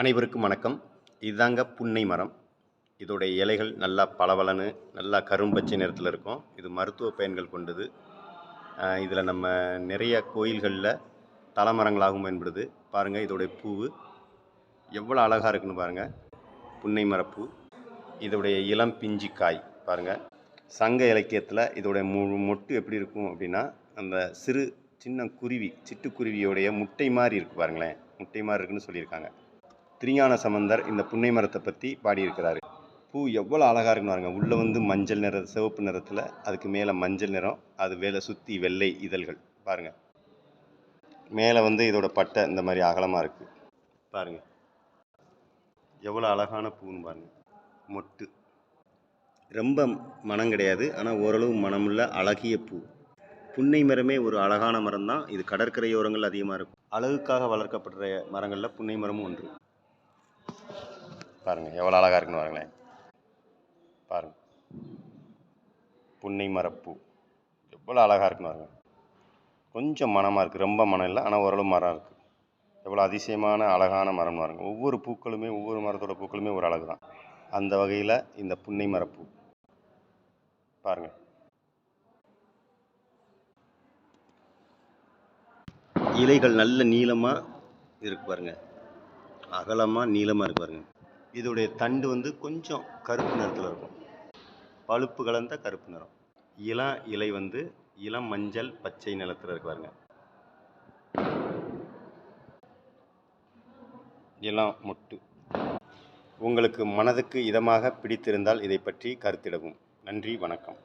அனைவருக்கும் வணக்கம். இதுதாங்க புன்னை மரம். இதோடைய இலைகள் நல்லா பளபளன்னு நல்லா கரும்பச்சை நிறத்தில் இருக்கும். இது மருத்துவ பயன்கள் கொண்டது. இதில் நம்ம நிறைய கோயில்களில் தலைமரங்களாகவும் பயன்படுது. பாருங்கள் இதோடைய பூவு. எவ்வளோ அழகாக இருக்குன்னு பாருங்கள் புன்னை மரப்பூ. இதோடைய இளம் பிஞ்சு காய் பாருங்கள் சங்க இலக்கியத்தில் இதோடைய மு மொட்டு எப்படி இருக்கும் அப்படின்னா அந்த சிறு சின்ன குருவி சிட்டுக்குருவியோடைய முட்டை மாதிரி இருக்குது பாருங்களேன். முட்டை மாதிரி இருக்குன்னு சொல்லியிருக்காங்க. திருஞான சம்பந்தர் இந்த புன்னை மரத்தை பற்றி பாடியிருக்கிறாரு. பூ எவ்வளோ அழகாக இருக்குன்னு பாருங்கள் உள்ளே வந்து மஞ்சள் நிற சிவப்பு நிறத்தில் அதுக்கு மேலே மஞ்சள் நிறம் அது வேலை சுற்றி வெள்ளை இதழ்கள். பாருங்கள் மேலே வந்து இதோட பட்டை இந்த மாதிரி அகலமாக இருக்குது பாருங்கள் எவ்வளோ அழகான பூன்னு பாருங்கள் மொட்டு. ரொம்ப மனம் கிடையாது. ஆனால் ஓரளவு மனமுள்ள அழகிய பூ. புன்னை மரமே ஒரு அழகான மரம் தான் இது கடற்கரையோரங்கள் அதிகமாக இருக்கும். அழகுக்காக வளர்க்கப்படுற மரங்களில் புன்னை மரமும் ஒன்று. பாருங்கள் எவ்வளோ அழகாக இருக்குன்னு பாருங்களேன். பாருங்கள் புன்னை மரப்பூ. எவ்வளோ அழகாக இருக்குன்னு பாருங்க. கொஞ்சம் மனமாக இருக்குது ரொம்ப மனம் இல்லை ஆனால் ஓரளவு மரம் இருக்குது எவ்வளோ அதிசயமான அழகான மரம் பாருங்க. ஒவ்வொரு பூக்களுமே ஒவ்வொரு மரத்தோட பூக்களுமே ஒரு அழகு தான். அந்த வகையில் இந்த புன்னை மரப்பூ. பாருங்கள் இலைகள் நல்ல நீளமாக இருக்கு பாருங்க. அகலமாக நீளமாக இருக்கு பாருங்கள் இதோடைய தண்டு வந்து கொஞ்சம் கருப்பு நிறத்தில் இருக்கும். பழுப்பு கலந்த கருப்பு நிறம். இளம் இலை வந்து இளம் மஞ்சள் பச்சை நிலத்தில் இருக்கு பாருங்க. இளம் முட்டு. உங்களுக்கு மனதுக்கு இதமாக பிடித்திருந்தால் இதை பற்றி கருத்திடவும். நன்றி வணக்கம்.